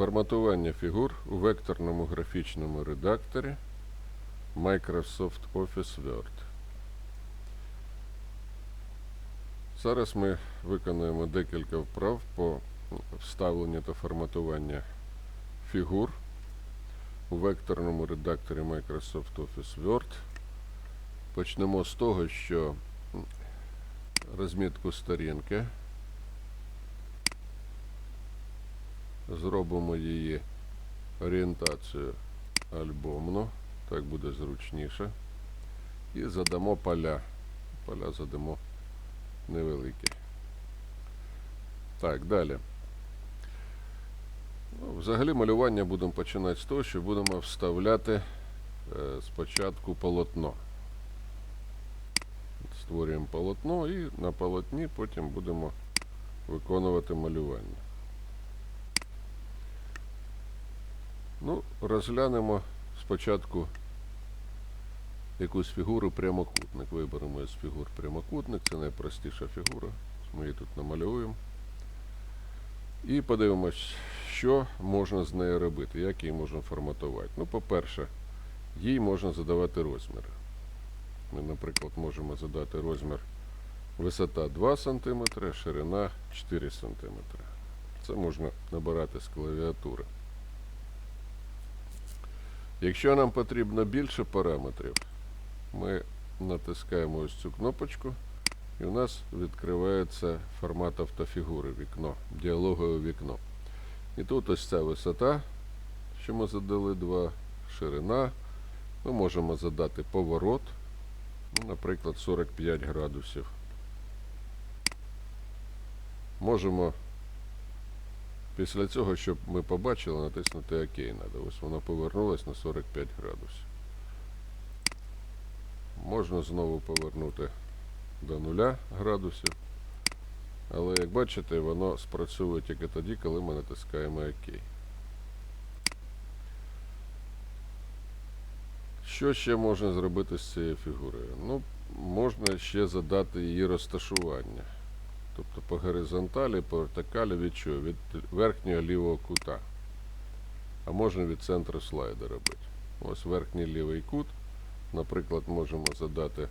Форматування фігур у векторному графічному редакторі Microsoft Office Word. Зараз ми виконуємо декілька вправ по вставленню та форматуванню фігур у векторному редакторі Microsoft Office Word. Почнемо з того, що розмітку сторінки зробимо її орієнтацію альбомну, так буде зручніше. І задамо поля. Поля задамо невеликі. Так, далі. Ну, взагалі малювання будемо починати з того, що будемо вставляти е, спочатку полотно. Створюємо полотно і на полотні потім будемо виконувати малювання. Ну, розглянемо спочатку якусь фігуру прямокутник. Виберемо з фігур прямокутник, це найпростіша фігура. Ми її тут намалюємо. І подивимось, що можна з нею робити, як її можна форматувати. Ну, по-перше, їй можна задавати розміри. Ми, наприклад, можемо задати розмір висота 2 см, ширина 4 см. Це можна набирати з клавіатури. Якщо нам потрібно більше параметрів, ми натискаємо ось цю кнопочку, і у нас відкривається формат автофігури вікно, діалогове вікно. І тут ось ця висота, що ми задали 2, ширина. Ми можемо задати поворот, ну, наприклад, 45 градусів. Можемо після цього, щоб ми побачили, натиснути ОК треба. Ось вона повернулась на 45 градусів. Можна знову повернути до 0 градусів. Але як бачите, воно спрацьовує тільки тоді, коли ми натискаємо ОК. Що ще можна зробити з цією фігурою? Ну, можна ще задати її розташування. Тобто по горизонталі, по вертикалі від чого? Від верхнього лівого кута. А можна від центру слайда робити. Ось верхній лівий кут. Наприклад, можемо задати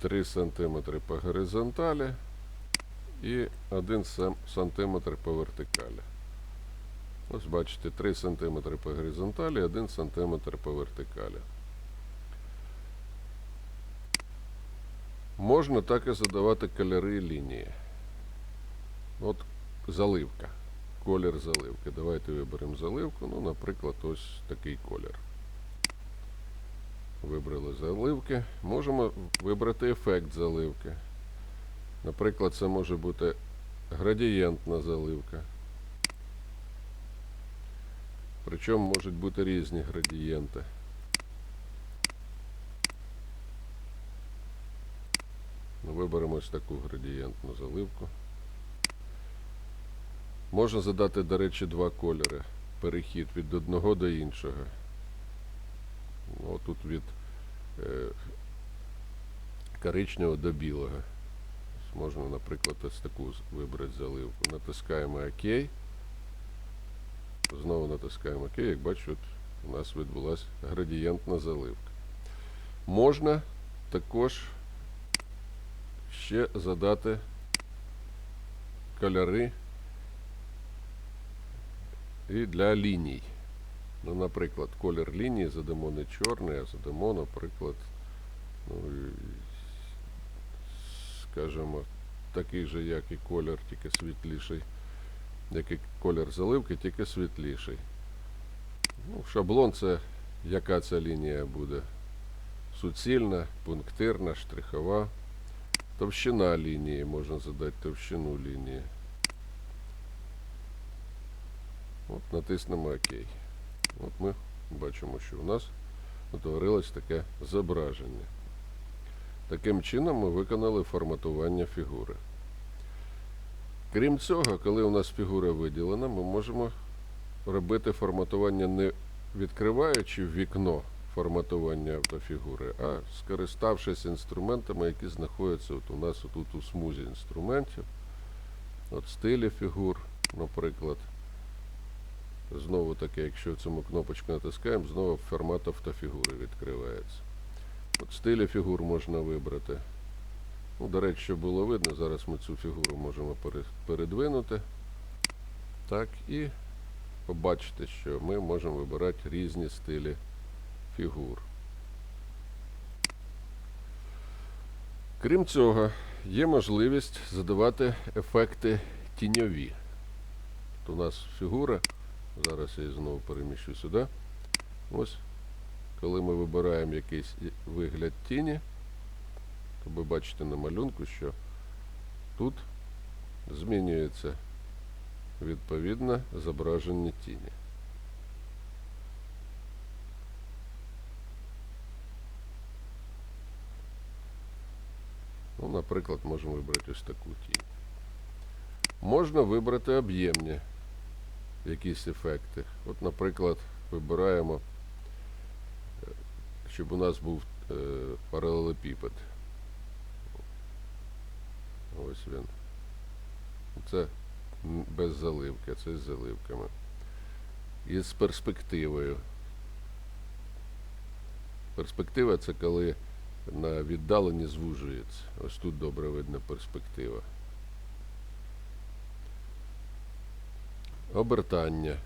3 см по горизонталі і 1 см по вертикалі. Ось бачите, 3 см по горизонталі, 1 см по вертикалі. Можна так і задавати кольори лінії. От заливка. Колір заливки. Давайте виберемо заливку. Ну, наприклад, ось такий колір. Вибрали заливки. Можемо вибрати ефект заливки. Наприклад, це може бути градієнтна заливка. Причому можуть бути різні градієнти. Виберемо ось таку градієнтну заливку. Можна задати, до речі, два кольори. Перехід від одного до іншого. Ну, тут від е, коричневого до білого. Можна, наприклад, ось таку вибрати заливку. Натискаємо ОК. Знову натискаємо ОК. Як бачу, у нас відбулася градієнтна заливка. Можна також ще задати кольори і для ліній. Ну, наприклад, колір лінії задамо не чорний, а задамо, наприклад, ну, скажімо, такий же, як і колір, тільки світліший, як і колір заливки, тільки світліший. Ну, шаблон це яка ця лінія буде? Суцільна, пунктирна, штрихова. Товщина лінії, можна задати товщину лінії. От натиснемо ОК. От ми бачимо, що у нас утворилось таке зображення. Таким чином ми виконали форматування фігури. Крім цього, коли у нас фігура виділена, ми можемо робити форматування не відкриваючи вікно форматування автофігури, а скориставшись інструментами, які знаходяться от у нас тут у смузі інструментів. От стилі фігур, наприклад. Знову таки, якщо цьому кнопочку натискаємо, знову формат автофігури відкривається. От стилі фігур можна вибрати. Ну, до речі, щоб було видно, зараз ми цю фігуру можемо передвинути. Так, і побачите, що ми можемо вибирати різні стилі фігур. Крім цього, є можливість задавати ефекти тіньові. От у нас фігура, зараз я її знову переміщу сюди. Ось, коли ми вибираємо якийсь вигляд тіні, то ви бачите на малюнку, що тут змінюється відповідне зображення тіні. Ну, наприклад, можемо вибрати ось таку тінь. Можна вибрати об'ємні якісь ефекти. От, наприклад, вибираємо, е, щоб у нас був е, паралелепіпед. Ось він. Це без заливки, це з заливками. І з перспективою. Перспектива це коли на віддаленні звужується. Ось тут добре видно перспектива. Обертання.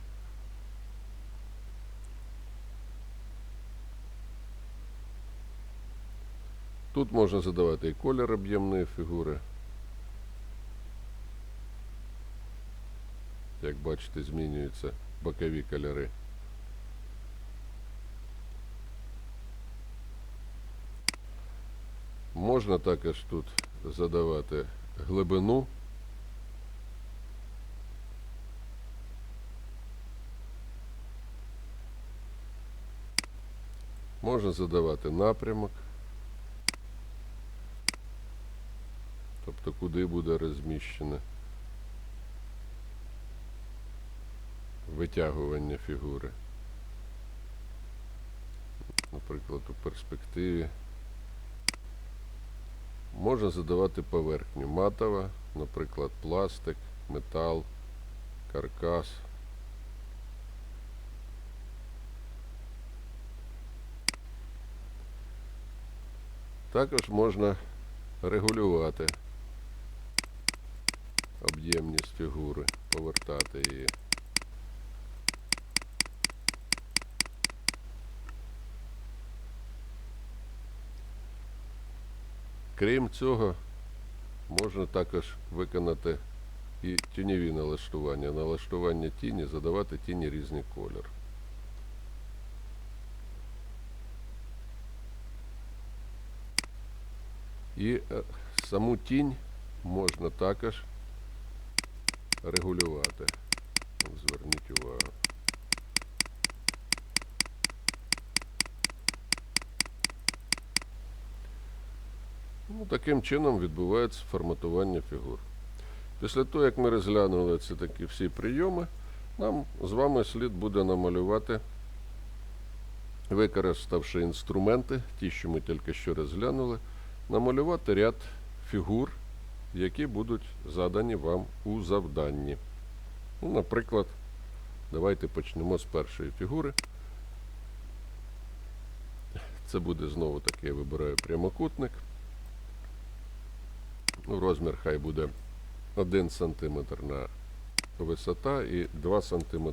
Тут можна задавати і колір об'ємної фігури. Як бачите, змінюються бокові кольори. Можна також тут задавати глибину. Можна задавати напрямок. Тобто куди буде розміщене витягування фігури. Наприклад, у перспективі. Можна задавати поверхню матова, наприклад, пластик, метал, каркас. Також можна регулювати об'ємність фігури, повертати її. Крім цього, можна також виконати і тіньові налаштування. Налаштування тіні, задавати тіні різний колір. І е, саму тінь можна також регулювати. Зверніть увагу. Ну, таким чином відбувається форматування фігур. Після того, як ми розглянули ці такі всі прийоми, нам з вами слід буде намалювати, використавши інструменти, ті, що ми тільки що розглянули, намалювати ряд фігур, які будуть задані вам у завданні. Ну, наприклад, давайте почнемо з першої фігури. Це буде знову таки, я вибираю прямокутник. Ну, розмір хай буде 1 см на висота і 2 см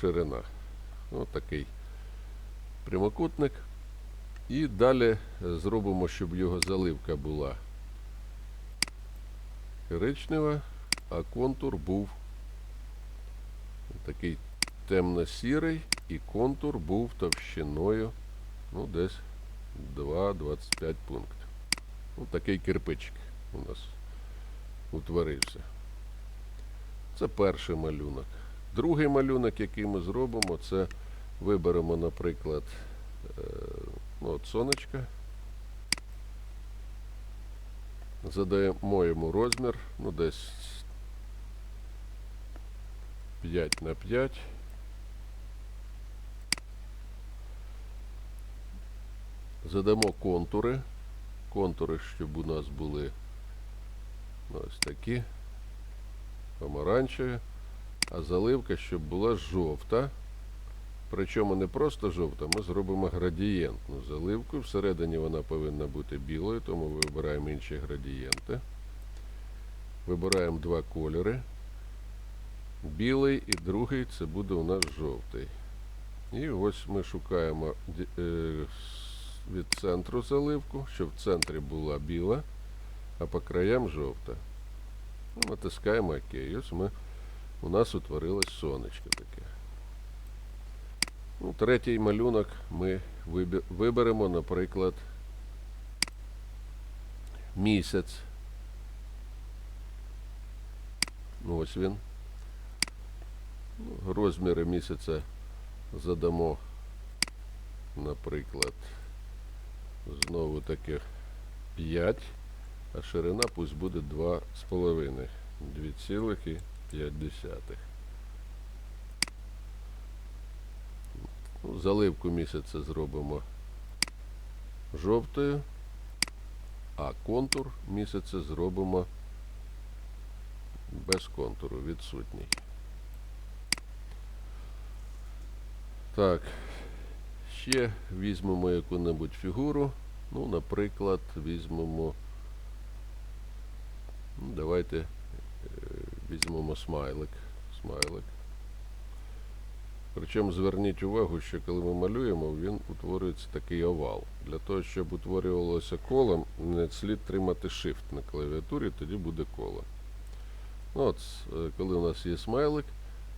ширина. Ось такий прямокутник. І далі зробимо, щоб його заливка була коричнева, а контур був такий темно-сірий, і контур був товщиною ну, десь 2-25 пунктів. Ось такий кирпичик у нас утворився. Це перший малюнок. Другий малюнок, який ми зробимо, це виберемо, наприклад, е, ну, от сонечка. Задаємо йому розмір, ну десь 5 на 5. Задамо контури. Контури, щоб у нас були ось такі помаранчеві. а заливка, щоб була жовта. Причому не просто жовта, ми зробимо градієнтну заливку. Всередині вона повинна бути білою, тому вибираємо інші градієнти. Вибираємо два кольори. Білий і другий це буде у нас жовтий. І ось ми шукаємо е, від центру заливку, щоб в центрі була біла, а по краям жовта. Ну, Натискаємо ОК. І ось ми, у нас утворилось сонечко таке. Ну, третій малюнок ми виберемо, наприклад, місяць. Ну, ось він. Ну, розміри місяця задамо, наприклад, знову таки 5, а ширина пусть буде 2,5. 2,5. Ну, заливку місяця зробимо жовтою, а контур місяця зробимо без контуру, відсутній. Так, ще візьмемо яку-небудь фігуру. Ну, наприклад, візьмемо. Ну, давайте е, візьмемо смайлик. Смайлик. Причому зверніть увагу, що коли ми малюємо, він утворюється такий овал. Для того, щоб утворювалося колом, не слід тримати Shift на клавіатурі, тоді буде коло. Ну, от, е, коли у нас є смайлик,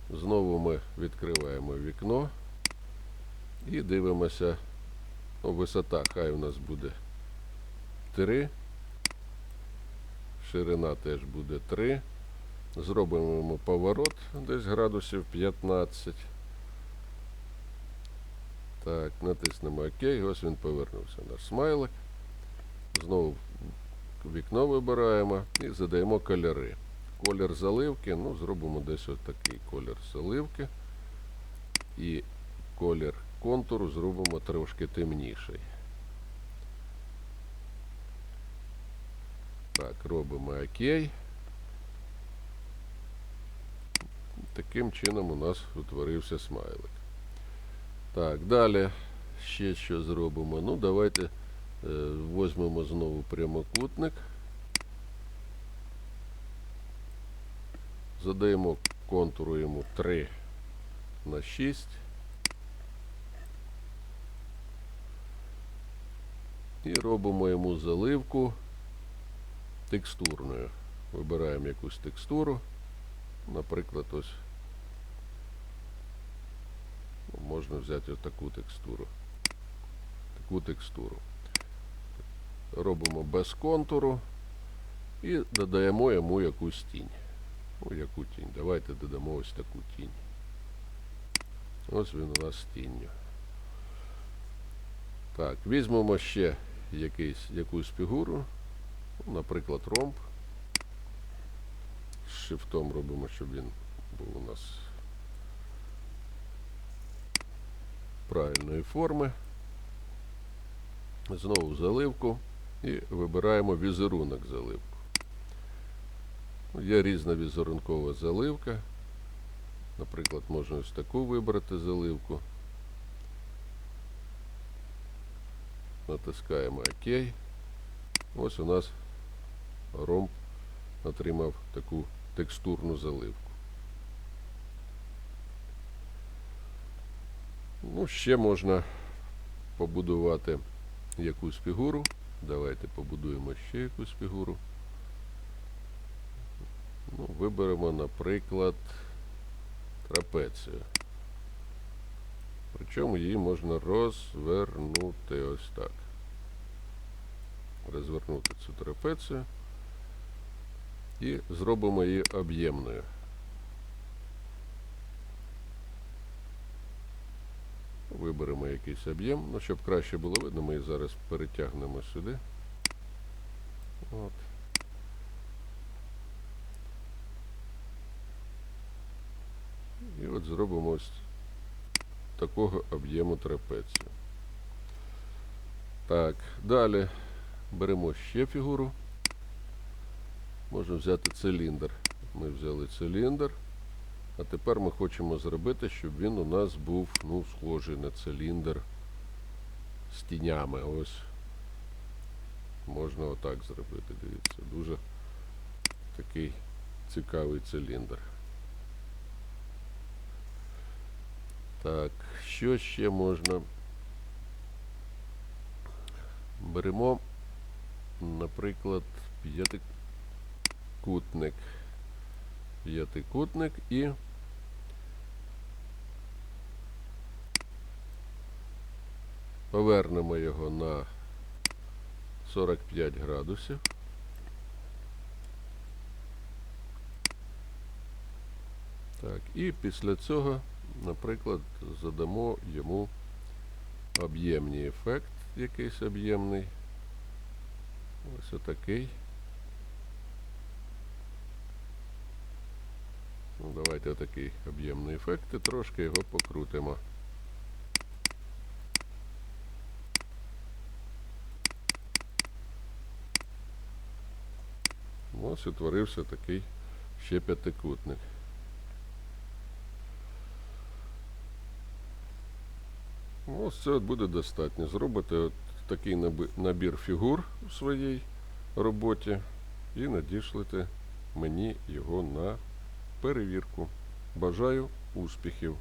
знову ми відкриваємо вікно і дивимося. Ну, висота хай у нас буде 3. Ширина теж буде 3. Зробимо йому поворот десь градусів 15. Так, натиснемо ОК, ось він повернувся. Наш смайлик. Знову вікно вибираємо і задаємо кольори. Колір заливки, ну, зробимо десь ось такий колір заливки. І колір контуру зробимо трошки темніший. Так, робимо ОК. Таким чином у нас утворився смайлик. Так, далі ще що зробимо. Ну, давайте е, візьмемо знову прямокутник. Задаємо контуру йому 3 на 6. І робимо йому заливку текстурною. Вибираємо якусь текстуру. Наприклад, ось можна взяти отаку текстуру. Таку текстуру. Робимо без контуру і додаємо йому якусь тінь. Ну, яку тінь? Давайте додамо ось таку тінь. Ось він у нас з тінню. Так, візьмемо ще якийсь, якусь фігуру, ну, наприклад, ромб. З шифтом робимо, щоб він був у нас правильної форми. Знову заливку і вибираємо візерунок заливку. Є різна візерункова заливка. Наприклад, можна ось таку вибрати заливку. Натискаємо ОК. Ось у нас ромб отримав таку текстурну заливку. Ну, ще можна побудувати якусь фігуру. Давайте побудуємо ще якусь фігуру. Ну, виберемо, наприклад, трапецію. Причому її можна розвернути ось так. Розвернути цю трапецію і зробимо її об'ємною. Виберемо якийсь об'єм, ну, щоб краще було видно, ми її зараз перетягнемо сюди. От. І от зробимо ось такого об'єму трапецію. Так, далі беремо ще фігуру. Можна взяти циліндр. Ми взяли циліндр. А тепер ми хочемо зробити, щоб він у нас був ну, схожий на циліндр з тінями. Ось. Можна отак зробити, дивіться. Дуже такий цікавий циліндр. Так, що ще можна? Беремо, наприклад, п'ятикутник. П'ятикутник і повернемо його на 45 градусів. Так, і після цього, наприклад, задамо йому об'ємний ефект, якийсь об'ємний. Ось отакий. Ну, давайте отакий об'ємний ефект і трошки його покрутимо. Ось утворився такий ще п'ятикутник. Ось це буде достатньо. Зробите от такий набір фігур у своїй роботі і надішлите мені його на перевірку. Бажаю успіхів!